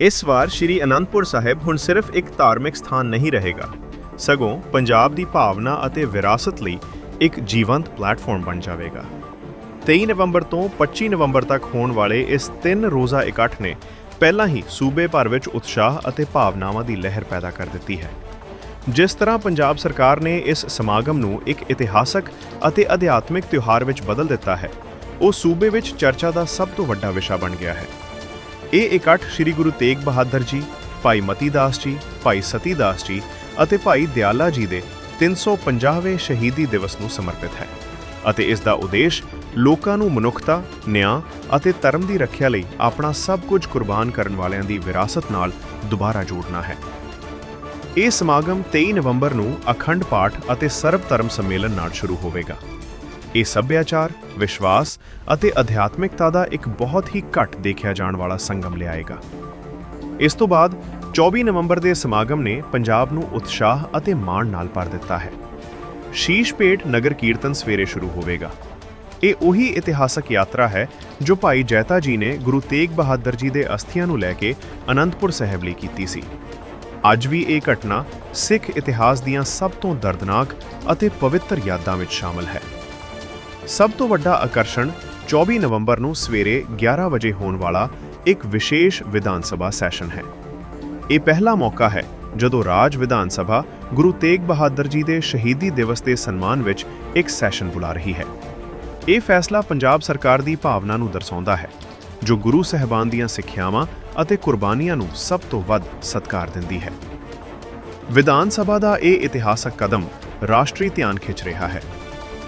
ਇਸ ਵਾਰ ਸ੍ਰੀ ਅਨੰਦਪੁਰ ਸਾਹਿਬ ਹੁਣ ਸਿਰਫ ਇੱਕ ਧਾਰਮਿਕ ਸਥਾਨ ਨਹੀਂ ਰਹੇਗਾ। ਸਗੋਂ ਪੰਜਾਬ ਦੀ ਭਾਵਨਾ ਅਤੇ ਵਿਰਾਸਤ ਲਈ ਇੱਕ ਜੀਵੰਤ ਪਲੇਟਫਾਰਮ ਬਣ ਜਾਵੇਗਾ। 23 ਨਵੰਬਰ ਤੋਂ 25 ਨਵੰਬਰ ਤੱਕ ਹੋਣ ਵਾਲੇ ਇਸ ਤਿੰਨ ਰੋਜ਼ਾ ਇਕੱਠ ਨੇ ਪਹਿਲਾਂ ਹੀ ਸੂਬੇ ਭਰ ਵਿੱਚ ਉਤਸ਼ਾਹ ਅਤੇ ਭਾਵਨਾਵਾਂ ਦੀ ਲਹਿਰ ਪੈਦਾ ਕਰ ਦਿੱਤੀ ਹੈ। ਜਿਸ ਤਰ੍ਹਾਂ ਪੰਜਾਬ ਸਰਕਾਰ ਨੇ ਇਸ ਸਮਾਗਮ ਨੂੰ ਇੱਕ ਇਤਿਹਾਸਕ ਅਤੇ ਅਧਿਆਤਮਿਕ ਤਿਉਹਾਰ ਵਿੱਚ ਬਦਲ ਦਿੱਤਾ ਹੈ, ਉਹ ਸੂਬੇ ਵਿੱਚ ਚਰਚਾ ਦਾ ਸਭ ਤੋਂ ਵੱਡਾ ਵਿਸ਼ਾ ਬਣ ਗਿਆ ਹੈ। ਇਹ ਇਕੱਠ ਸ੍ਰੀ ਗੁਰੂ ਤੇਗ ਬਹਾਦਰ ਜੀ ਭਾਈ ਮਤੀ ਦਾਸ ਜੀ ਭਾਈ ਸਤੀ ਦਾਸ ਜੀ ਅਤੇ ਭਾਈ ਦਿਆਲਾ ਜੀ ਦੇ 350ਵੇਂ ਸ਼ਹੀਦੀ ਦਿਵਸ ਨੂੰ ਸਮਰਪਿਤ ਹੈ ਅਤੇ ਇਸ ਦਾ ਉਦੇਸ਼ ਲੋਕਾਂ ਨੂੰ ਮਨੁੱਖਤਾ, ਨਿਆਂ ਅਤੇ ਧਰਮ ਦੀ ਰੱਖਿਆ ਲਈ ਆਪਣਾ ਸਭ ਕੁਝ ਕੁਰਬਾਨ ਕਰਨ ਵਾਲਿਆਂ ਦੀ ਵਿਰਾਸਤ ਨਾਲ ਦੁਬਾਰਾ ਜੋੜਨਾ ਹੈ। ਇਹ ਸਮਾਗਮ 23 ਨਵੰਬਰ ਨੂੰ ਅਖੰਡ ਪਾਠ ਅਤੇ ਸਰਬ ਧਰਮ ਸੰਮੇਲਨ ਨਾਲ ਸ਼ੁਰੂ ਹੋਵੇਗਾ। ਇਹ ਸੱਭਿਆਚਾਰ, ਵਿਸ਼ਵਾਸ ਅਤੇ ਅਧਿਆਤਮਿਕਤਾ ਦਾ ਇੱਕ ਬਹੁਤ ਹੀ ਘੱਟ ਦੇਖਿਆ ਜਾਣ ਵਾਲਾ ਸੰਗਮ ਲਿਆਏਗਾ। ਇਸ ਤੋਂ ਬਾਅਦ 24 ਨਵੰਬਰ ਦੇ ਸਮਾਗਮ ਨੇ ਪੰਜਾਬ ਨੂੰ ਉਤਸ਼ਾਹ ਅਤੇ ਮਾਣ ਨਾਲ ਭਰ ਦਿੱਤਾ ਹੈ। ਸ਼ੀਸ਼ ਸ਼ੀਸ਼ਪੇਟ ਨਗਰ ਕੀਰਤਨ ਸਵੇਰੇ ਸ਼ੁਰੂ ਹੋਵੇਗਾ। ਇਹ ਉਹੀ ਇਤਿਹਾਸਕ ਯਾਤਰਾ ਹੈ ਜੋ ਭਾਈ ਜੈਤਾ ਜੀ ਨੇ ਗੁਰੂ ਤੇਗ ਬਹਾਦਰ ਜੀ ਦੇ ਅਸਥੀਆਂ ਨੂੰ ਲੈ ਕੇ ਅਨੰਦਪੁਰ ਸਾਹਿਬ ਲਈ ਕੀਤੀ ਸੀ। ਅੱਜ ਵੀ ਇਹ ਘਟਨਾ ਸਿੱਖ ਇਤਿਹਾਸ ਦੀਆਂ ਸਭ ਤੋਂ ਦਰਦਨਾਕ ਅਤੇ ਪਵਿੱਤਰ ਯਾਦਾਂ ਵਿੱਚ ਸ਼ਾਮਲ ਹੈ। ਸਭ ਤੋਂ ਵੱਡਾ ਆਕਰਸ਼ਣ 24 ਨਵੰਬਰ ਨੂੰ ਸਵੇਰੇ 11 ਵਜੇ ਹੋਣ ਵਾਲਾ ਇੱਕ ਵਿਸ਼ੇਸ਼ ਵਿਧਾਨ ਸਭਾ ਸੈਸ਼ਨ ਹੈ। ਇਹ ਪਹਿਲਾ ਮੌਕਾ ਹੈ ਜਦੋਂ ਰਾਜ ਵਿਧਾਨ ਸਭਾ ਗੁਰੂ ਤੇਗ ਬਹਾਦਰ ਜੀ ਦੇ ਸ਼ਹੀਦੀ ਦਿਵਸ ਦੇ ਸਨਮਾਨ ਵਿੱਚ ਇੱਕ ਸੈਸ਼ਨ ਬੁਲਾ ਰਹੀ ਹੈ। ਇਹ ਫੈਸਲਾ ਪੰਜਾਬ ਸਰਕਾਰ ਦੀ ਭਾਵਨਾ ਨੂੰ ਦਰਸਾਉਂਦਾ ਹੈ, ਜੋ ਗੁਰੂ ਸਹਿਬਾਨ ਦੀਆਂ ਸਿੱਖਿਆਵਾਂ ਅਤੇ ਕੁਰਬਾਨੀਆਂ ਨੂੰ ਸਭ ਤੋਂ ਵੱਧ ਸਤਿਕਾਰ ਦਿੰਦੀ ਹੈ। ਵਿਧਾਨ ਸਭਾ ਦਾ ਇਹ ਇਤਿਹਾਸਕ ਕਦਮ ਰਾਸ਼ਟਰੀ ਧਿਆਨ ਖਿੱਚ ਰਿਹਾ ਹੈ।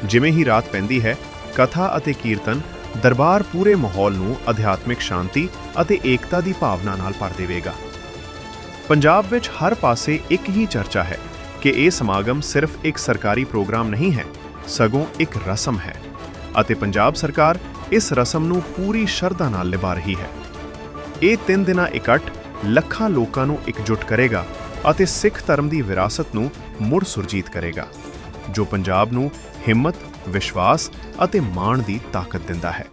ਜਿਵੇਂ ਹੀ ਰਾਤ ਪੈਂਦੀ ਹੈ, ਕਥਾ ਅਤੇ ਕੀਰਤਨ ਦਰਬਾਰ ਪੂਰੇ ਮਾਹੌਲ ਨੂੰ ਅਧਿਆਤਮਿਕ ਸ਼ਾਂਤੀ ਅਤੇ ਏਕਤਾ ਦੀ ਭਾਵਨਾ ਨਾਲ ਭਰ ਦੇਵੇਗਾ। ਪੰਜਾਬ ਵਿੱਚ ਹਰ ਪਾਸੇ ਇੱਕ ਹੀ ਚਰਚਾ ਹੈ ਕਿ ਇਹ ਸਮਾਗਮ ਸਿਰਫ ਇੱਕ ਸਰਕਾਰੀ ਪ੍ਰੋਗਰਾਮ ਨਹੀਂ ਹੈ, ਸਗੋਂ ਇੱਕ ਰਸਮ ਹੈ ਅਤੇ ਪੰਜਾਬ ਸਰਕਾਰ ਇਸ ਰਸਮ ਨੂੰ ਪੂਰੀ ਸ਼ਰਧਾ ਨਾਲ ਨਿਭਾ ਰਹੀ ਹੈ। ਇਹ ਤਿੰਨ ਦਿਨਾਂ ਇਕੱਠ ਲੱਖਾਂ ਲੋਕਾਂ ਨੂੰ ਇਕਜੁੱਟ ਕਰੇਗਾ ਅਤੇ ਸਿੱਖ ਧਰਮ ਦੀ ਵਿਰਾਸਤ ਨੂੰ ਮੁੜ ਸੁਰਜੀਤ ਕਰੇਗਾ। ਜੋ ਪੰਜਾਬ ਨੂੰ ਹਿੰਮਤ ਵਿਸ਼ਵਾਸ ਅਤੇ ਮਾਣ ਦੀ ਤਾਕਤ ਦਿੰਦਾ ਹੈ।